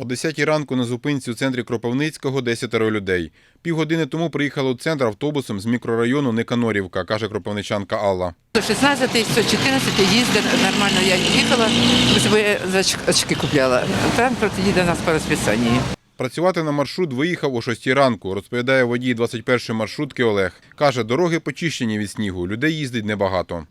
О 10 ранку на зупинці у центрі Кропивницького 10 людей. Півгодини тому приїхали у центр автобусом з мікрорайону Никанорівка, каже кропивничанка Алла. 116 114 їздить нормально. Я їхала, собі очки купляла. Транспорт їде нас по розписанню. Працювати на маршрут виїхав о 6 ранку, розповідає водій 21-ї маршрутки Олег. Каже, дороги почищені від снігу, людей їздить небагато.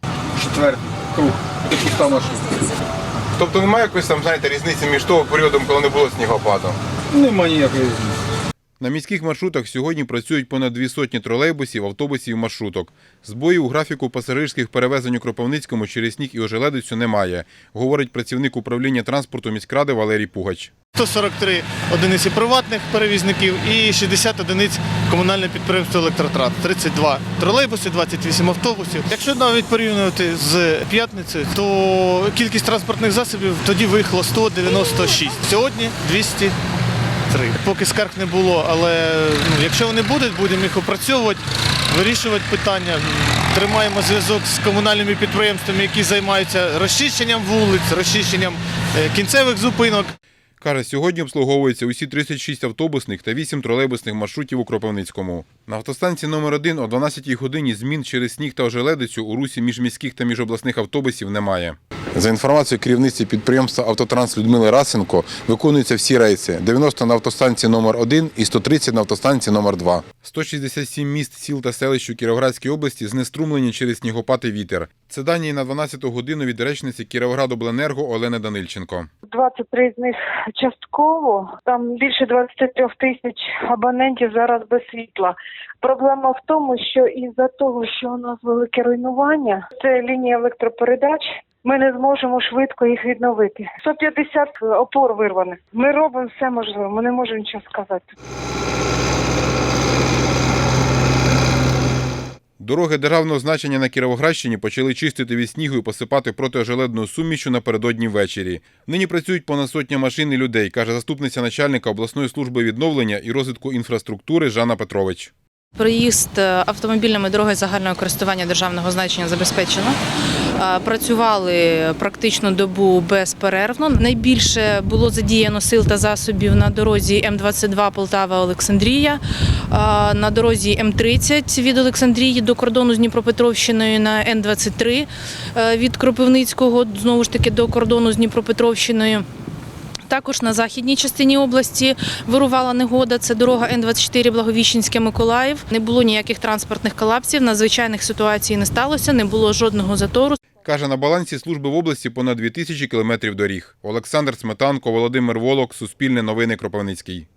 четвертий круг. Це пуста машина. Тобто немає якоїсь там, знаєте, різниці між того періодом, коли не було снігопаду? Нема ніякої різниці. На міських маршрутах сьогодні працюють понад дві сотні тролейбусів, автобусів маршруток. Збою у графіку пасажирських перевезень у Кропивницькому через сніг і ожеледицю немає, говорить працівник управління транспорту міськради Валерій Пугач. 143 одиниці приватних перевізників і 60 одиниць комунальне підприємство Електротранс, 32 тролейбуси, 28 автобусів. Якщо навіть порівнювати з п'ятницею, то кількість транспортних засобів тоді виїхало 196. Сьогодні 203. Поки скарг не було, але ну, якщо вони будуть, будемо їх опрацьовувати, вирішувати питання. Тримаємо зв'язок з комунальними підприємствами, які займаються розчищенням вулиць, розчищенням е, кінцевих зупинок. Каже, сьогодні обслуговуються усі 36 автобусних та 8 тролейбусних маршрутів у Кропивницькому. На автостанції номер 1 о 12 годині змін через сніг та ожеледицю у русі міжміських та міжобласних автобусів немає. За інформацією керівниці підприємства «Автотранс» Людмили Расенко, виконуються всі рейси – 90 на автостанції номер 1 і 130 на автостанції номер 2. 167 міст, сіл та селищ у Кіровоградській області знеструмлені через снігопад і вітер. Це дані на 12 годину від речниці Кіровоградобленерго Олени Данильченко. 23 з них частково. Там більше 23 тисяч абонентів зараз без світла. Проблема в тому, що із-за того, що у нас велике руйнування, це лінія електропередач. Ми не зможемо швидко їх відновити. 150 опор вирваних. Ми робимо все можливе. Ми не можемо нічого сказати. Дороги державного значення на Кіровоградщині почали чистити від снігу і посипати протиожеледною сумішю напередодні ввечері. Нині працюють понад сотня машин і людей, каже заступниця начальника обласної служби відновлення і розвитку інфраструктури Жанна Петрович. Проїзд е, автомобільними дорогами загального користування державного значення забезпечено. Працювали практично добу безперервно. Найбільше було задіяно сил та засобів на дорозі М22 Полтава-Олександрія, е, на дорозі М30 від Олександрії до кордону з Дніпропетровщиною на Н23 е, від Кропивницького знову ж таки до кордону з Дніпропетровщиною. Також на західній частині області вирувала негода. Це дорога Н-24 Благовіщенське Миколаїв. Не було ніяких транспортних колапсів, надзвичайних ситуацій не сталося, не було жодного затору. Каже, на балансі служби в області понад 2000 кілометрів доріг. Олександр Сметанко, Володимир Волок, Суспільне новини Кропивницький.